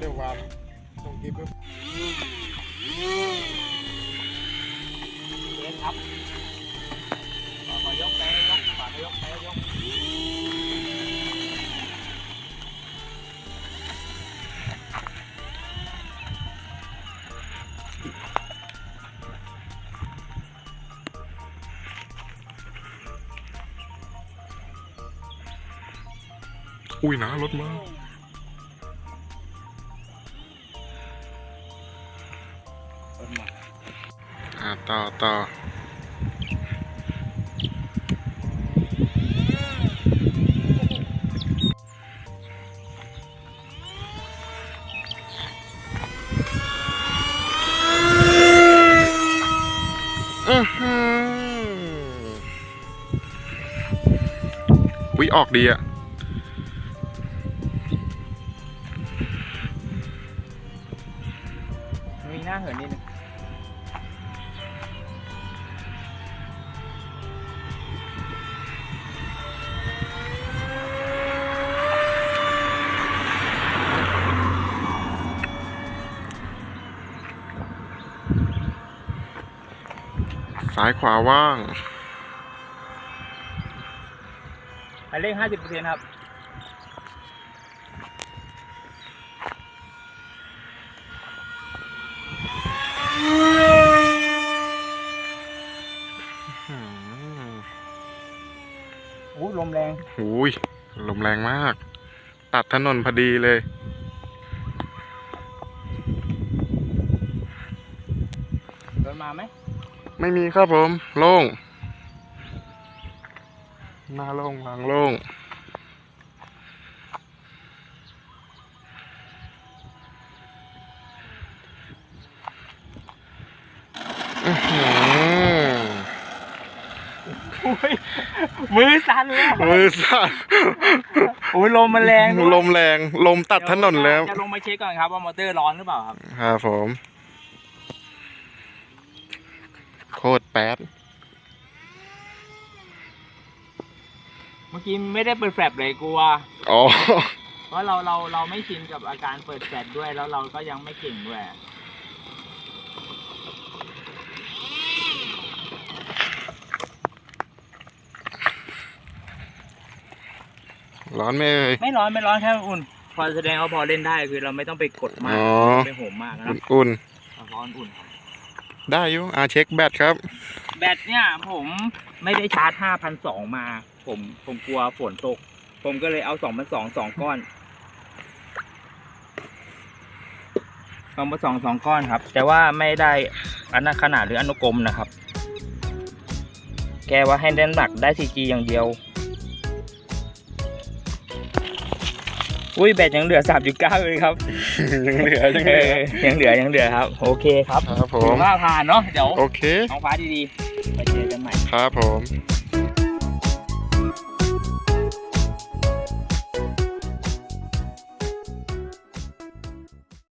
เดี๋ยววางตรงกิ๊บเล่นครับขอขอยกไปยกขอยกไปยกอุ้ยนะรถมา ต่อต่ออื้อหือวิออกดีอะมีหน้าเหินนิดนึง ซ้ายขวาว่างไปเลขห้าสิบเปอร์เซ็นต์ครับอืมอู้ลมแรง หูยลมแรงมาก ตัดถนนพอดีเลยเดินมาไหม ไม่มีครับผมโล่งหน้าโล่งหลังโล่งอื้อหือมือสั่นเลยมือสั่นโอ้ยลมมันแรงด้วยลมแรง ลมตัดถนนแล้ว จะลงมาเช็คก่อนครับว่ามอเตอร์ร้อนหรือเปล่าครับ ครับผม โคตรแป๊ด เมื่อกี้ไม่ได้เปิดแฟลชเลยกลัว อ๋อ เพราะเราเราเราไม่ชินกับอาการเปิดแฟลชด้วยแล้วเราก็ยังไม่เก่งด้วยร้อนไหมเอ่ย ไม่ร้อนไม่ร้อนแค่อุ่น พอแสดงว่าพอเล่นได้คือเราไม่ต้องไปกดมากอ๋อ ไม่ต้องไปโหมมากนะอุ่นร้อนอุ่นครับๆ ได้อยู่อ่าเช็คแบตครับ แบตเนี่ยผมไม่ได้ชาร์จห้าพันสองมา ผมผมกลัวฝนตก ผมก็เลยเอาสองพันสองสองก้อนสองพันสองสองก้อนครับ แต่ว่าไม่ได้อันขนาดหรืออนุกรมนะครับ แกว่าให้น้ำหนักได้ซีจีอย่างเดียว อุ้ยแบตยังเหลือสามจุดเก้าเลยครับ ยังเหลือยังเหเอลืออยังเหลือยังเหลือครับ โอเคครับครับผถืมอว่าผ่านเนาะเดี๋ยวโอเคท้องฟ้าดีๆไปเจอกันใหม่ ครับผม